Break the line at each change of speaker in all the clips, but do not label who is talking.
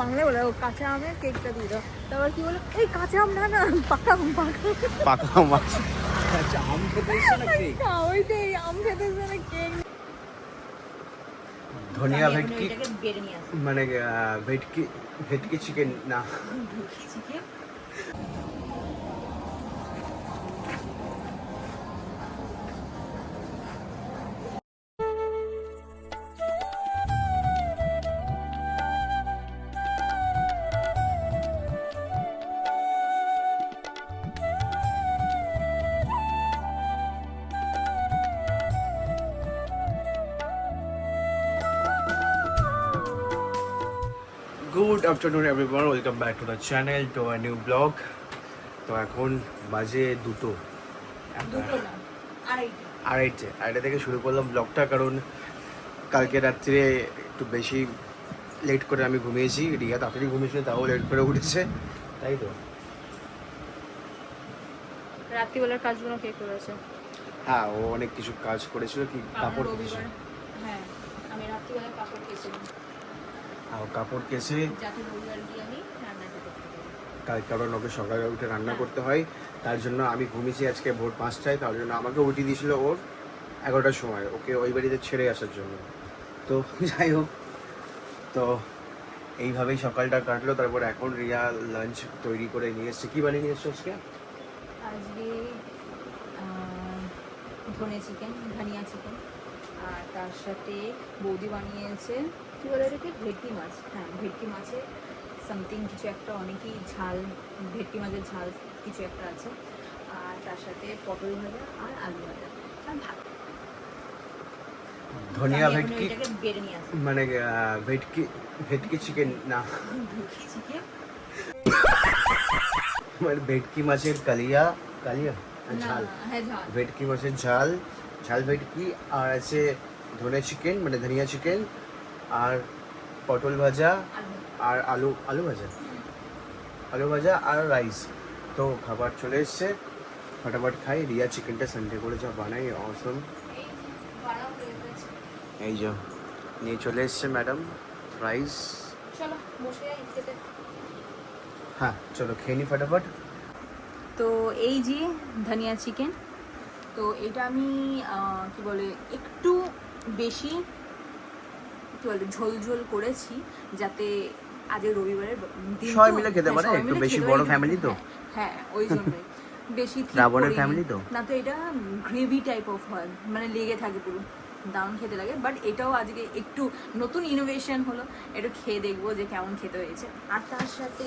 বাংলায়
বলে কাঁচা আমের কেকটা দিয়ে দাও। তারপর কি বলো এই কাঁচা আম না না পাকা আম পাকা আম।
মাছ আচ্ছা আম খেতে
ওইটাই আম খেতে এসে না কেক
ধনিয়া ভেটকি মানে ভেটকি ভেটকি চিকেন না।
ভেটকি chicken
good afternoon everyone welcome back to the channel to a new blog তো এখন বাজে দুটো।
আড়াইটা।
আড়াইটে। থেকে শুরু করলাম ব্লগটা কারণ কালকে রাত্রে একটু বেশি লেট করে আমি ঘুমিয়েছি। রিয়া তাড়াতাড়ি ঘুমিয়েছিল তাও লেট করে উঠেছে। তাই তো?
রাত্রিবেলার কাজগুলো কে করেছে?
হ্যাঁ ও অনেক কিছু কাজ করেছিল কি কাপড়
হ্যাঁ আমি রাত্রিবেলা কাপড় কেছিলাম
আর কাপড় কেসে কাল কারণ ওকে সকালে উঠে রান্না করতে হয় তার জন্য আমি ঘুমিয়েছি আজকে ভোর পাঁচটায় তার জন্য আমাকে উঠিয়ে দিয়েছিল ওর এগারোটার সময় ওকে ওই বাড়িতে ছেড়ে আসার জন্য। তো যাই হোক তো এইভাবেই সকালটা কাটলো তারপর এখন রিয়া লাঞ্চ তৈরি করে নিয়ে এসছে। কী বানিয়ে নিয়ে এসছো আজকে?
আজকে ধনে চিকেন ধনিয়া চিকেন আর তার সাথে বৌদি বানিয়েছে কী বলে এটাকে ভেটকি মাছ হ্যাঁ ভেটকি মাছে সামথিং কিছু একটা অনেকই ঝাল ভেটকি মাছের ঝাল কিছু একটা আছে। আর তার সাথে পটল ভাজা আর আলু ভাজা আর ভাত।
ধনিয়া ভেটকি? মানে ভেটকি ভেটকি চিকেন না।
ভেটকি চিকেন
মানে ভেটকি মাছের কালিয়া কালিয়া?
হ্যাঁ ঝাল।
ভেটকি মাছের ঝাল ঝাল ভেটকি আর আছে ধনে চিকেন মানে ধনিয়া চিকেন আর পটল ভাজা আর আলু আলু ভাজা? আলু ভাজা আর রাইস তো খাবার চলে এসছে। ফটাফট খাই। রিয়া চিকেনটা সানডে করে যা বানাই। অসম
এই
যে নিয়ে চলে এসছে ম্যাডাম রাইস হ্যাঁ চলো খেয়ে নি ফটাফট।
তো এই যে ধনিয়া চিকেন তো এটা আমি কি বলে একটু বেশি কি বলে ঝোল ঝোল করেছি যাতে আজ রবিবারের দিন
সবাই মিলে খেতে
হ্যাঁ,
পারে, একটু বেশি বড় family তো?
হ্যাঁ, হ্যাঁ ওই জন্যই। বেশি
রাবণের family তো?
না তো এটা গ্রেভি টাইপ অফ হয় মানে লেগে থাকে পুরো। দারুণ খেতে লাগে। বাট এটাও আজকে একটু নতুন ইনোভেশন হলো। একটু খেয়ে দেখব যে কেমন খেতে হয়েছে। আর তার সাথে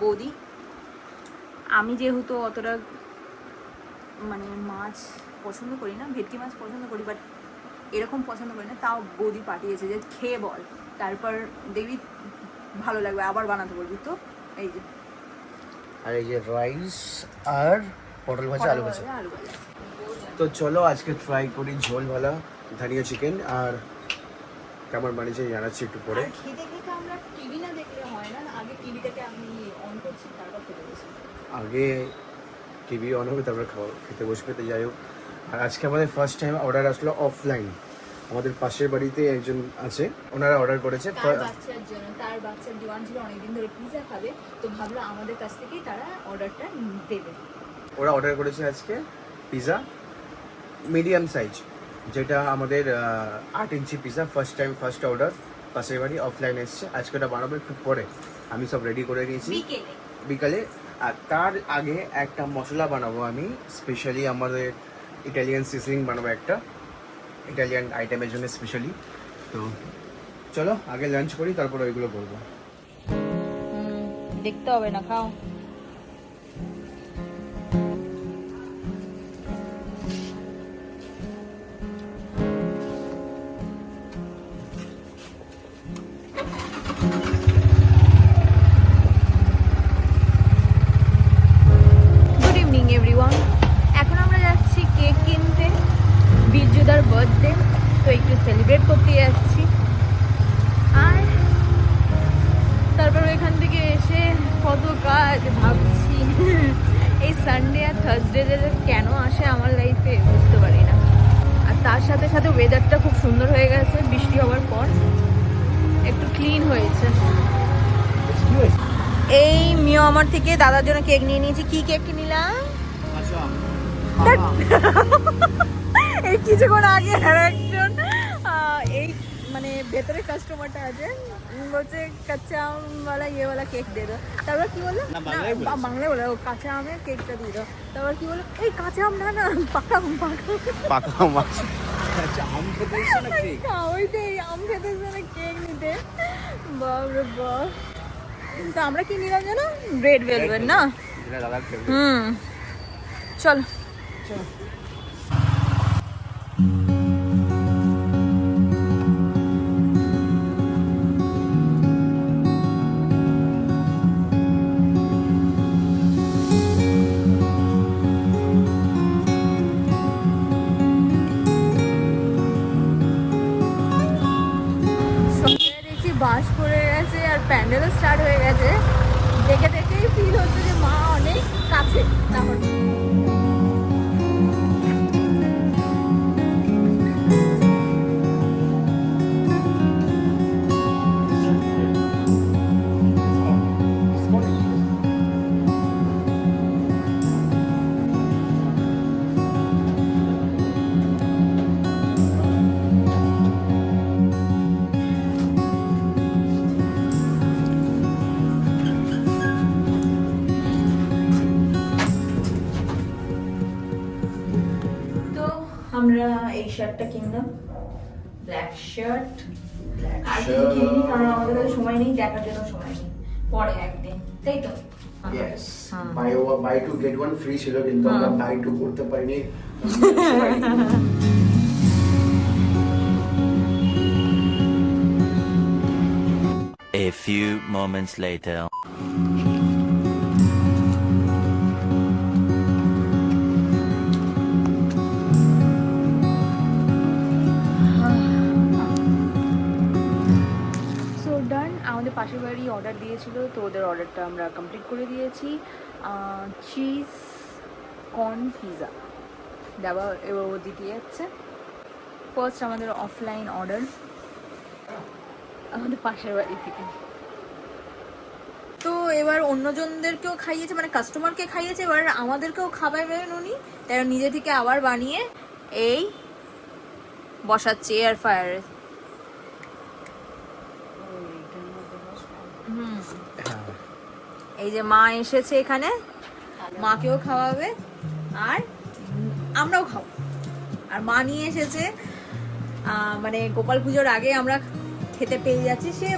বৌদি। আমি যেহেতু অতটা মানে মাছ পছন্দ করি না ভেটকি মাছ পছন্দ করি বাট এরকম পছন্দ করি না তাও বৌদি পাঠিয়েছে যে খেয়ে বল। তারপর দেখবি ভালো লাগবে আবার বানাতে বলবি। তো এই যে।
আর এই যে রাইস আর পটল ভাজা আলু ভাজা। তো চলো আজকে ট্রাই করি ঝোল ভালা ধনিয়া চিকেন আর কেমন বানিয়েছে জানাচ্ছি একটু পরে।
খেতে খেতে আমরা টিভি না দেখলে হয় না আগে টিভিটাকে আমি অন করছি তারপর খেতে বসি।
আগে টিভি অন হবে তারপরে খাওয়া খেতে বসবে তো যাই হোক। আর আজকে আমাদের ফার্স্ট টাইম অর্ডার আসলো অফলাইন আমাদের পাশের বাড়িতে একজন আছে ওনারা অর্ডার করেছে।
তার বাচ্চার জন্য তার বাচ্চার ছিল অনেকদিন ধরে পিৎজা খাবে তো ভাবলো আমাদের কাছ থেকেই তারা অর্ডারটা দেবে।
ওরা অর্ডার করেছে আজকে পিৎজা মিডিয়াম সাইজ যেটা আমাদের আট inch pizza first time first order পাশের বাড়ি অফলাইন এসছে। আজকে ওটা বানাবো একটু পরে। আমি সব রেডি করে নিয়েছি।
বিকালে।
আর তার আগে একটা মশলা বানাবো আমি স্পেশালি আমাদের ইটালিয়ান সিজনিং বানাবো একটা। ইটালিয়ান আইটেমের জন্য স্পেশালি তো চলো, আগে লাঞ্চ করি, তারপর ওইগুলো করব।
দেখতে হবে না, খাও। ওয়েদারটা খুব সুন্দর হয়ে গেছে বৃষ্টি হওয়ার পর। একটু ক্লিন হয়েছে। এই মিও আমার থেকে দাদার জন্য কেক নিয়ে নিয়েছি। কি কেক নিলাম?
আচ্ছা।
এই কিছুক্ষণ আগে আর একজন এই মানে ভেতরে কাস্টমারটা আছে বলছে কাঁচা আমওয়ালা ইয়েওয়ালা কেক দিয়ে দাও। তারপর কি বলল?
বাংলায়
বলে ও কাঁচা আমের কেকটা দিয়ে দাও। তারপর কি বলল? এই কাঁচা আম না না পাকা আম পাকা আম।
পাকা মাছ
আচ্ছা আম খেতে এসছে নাকি?
ওইটাই আম খেতে না কেক নিতে। বাপরে বাপ। তো আমরা কি নিলাম জানো? রেড ভেলভেট না? হুম। চল। সন্ধ্যায় প্যান্ডেলও স্টার্ট হয়ে গেছে। দেখে দেখেই ফিল হচ্ছে যে মা অনেক কাছে। তারপর শার্টটা কিনলাম ব্ল্যাক শার্ট আর কিছু কিনিনি কারণ আমাদের কাছে সময় নেই দেখার জন্য সময় নেই পরে একদিন তাই তো হ্যাঁ।
Buy buy two get one free ছিল কিন্তু আমরা
হ্যাঁ।
বাই টু করতে পারিনি
A few moments later.
পাশের বাড়ি অর্ডার দিয়েছিল, তো ওদের অর্ডারটা আমরা কমপ্লিট করে দিয়েছি। চিজ কর্ন পিজা দেওয়া এবার ও দিতে যাচ্ছে। ফার্স্ট আমাদের অফলাইন অর্ডার আমাদের পাশের বাড়ি থেকে। তো এবার অন্যজনদেরকেও খাইয়েছে মানে কাস্টমারকে খাইয়েছে, এবার আমাদেরকেও খাওয়াবেন উনি। তাই নিজে থেকে আবার বানিয়ে এই বসাচ্ছে এয়ার ফায়ারে এই যে মা এসেছে এখানে, মাকেও খাওয়াবে, আর আমরাও খাব। আর মা নিয়ে এসেছে মানে গোপাল পুজোর আগে আমরা খেতে পেয়ে যাচ্ছি। সে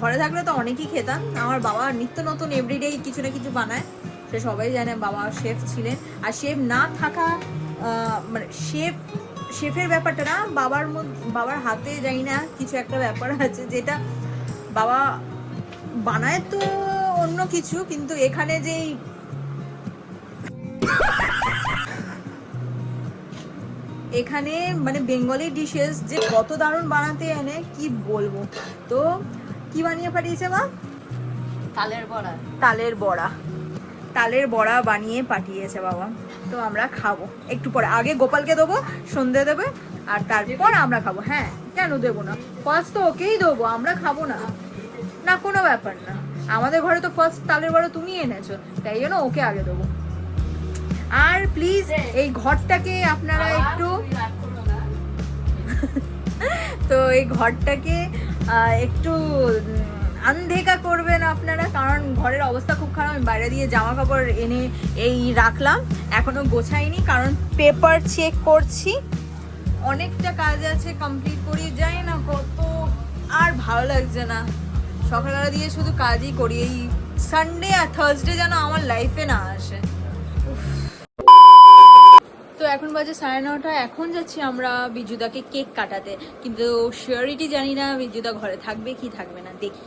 ঘরে থাকলে তো অনেকই খেতাম। আমার বাবা নিত্য নতুন এভরিডে কিছু না কিছু বানায়। সে সবাই জানে বাবা শেফ ছিলেন। আর শেফ না থাকা মানে শেফ শেফের ব্যাপারটা না, বাবার বাবার হাতে যাই না কিছু একটা ব্যাপার আছে যেটা বাবা বানায় তো অন্য কিছু কিন্তু এখানে যেই এখানে মানে বেঙ্গলি ডিশেস যে কত দারুণ বানাতে এনে কি বলব? তো কি বানিয়ে পাঠিয়েছে মা?
তালের বড়া।
তালের বড়া। তালের বড়া বানিয়ে পাঠিয়েছে বাবা। তো আমরা খাব। একটু পরে। আগে গোপালকে দেবো সন্ধে দেবে আর তারপর আমরা খাব। হ্যাঁ কেন দেবো না? ফার্স্ট তো ওকেই দেবো আমরা খাব না। না কোনো ব্যাপার না। আমাদের ঘরে তো ফার্স্ট তালের বড়া তুমি এনেছো তাই জন্য ওকে আগে দেবো। আর প্লিজ এই ঘরটাকে আপনারা একটু তো এই ঘরটাকে একটু আনধেকা করবেন আপনারা কারণ ঘরের অবস্থা খুব খারাপ আমি বাইরে দিয়ে জামা কাপড় এনে এই রাখলাম এখনও গোছাইনি কারণ পেপার চেক করছি। অনেকটা কাজ আছে কমপ্লিট করি যাই না কত আর ভালো লাগছে না। সকালবেলা দিয়ে শুধু কাজই করি। এই সানডে আর থার্সডে যেন আমার লাইফে না আসে। তো এখন বাজে সাড়ে নটা, এখন যাচ্ছি আমরা বিজুদাকে কেক কাটাতে। কিন্তু শিওরিটি জানি না বিজুদা ঘরে থাকবে কি থাকবে না, দেখি।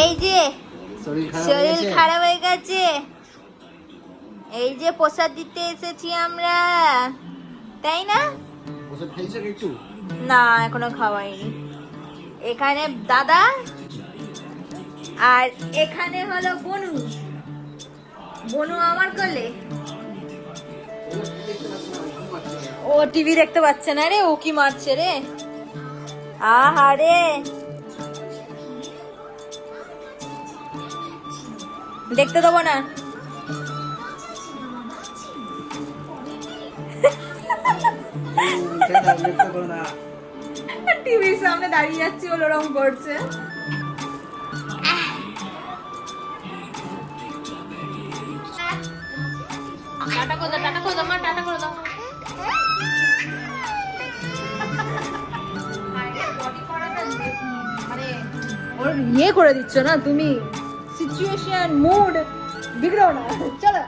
এই যে শরীর খারাপ হয়ে গেছে? এই যে প্রসাদ দিতে এসেছি আমরা। তাই না? না এখনও খাওয়াইনি। এখানে দাদা আর এখানে হলো বনু। বনু আমার কোলে। ও টিভি দেখতে পাচ্ছে না রে ও কি মারছে রে? আহা রে দেখতে দেবো না।
টিভির সামনে দাঁড়িয়ে যাচ্ছি ওর ওরম করছে।
টাটা টাটা
মানে ইয়ে করে দিচ্ছ না তুমি? সিচুয়েশন মুড বিগড়ো না চলো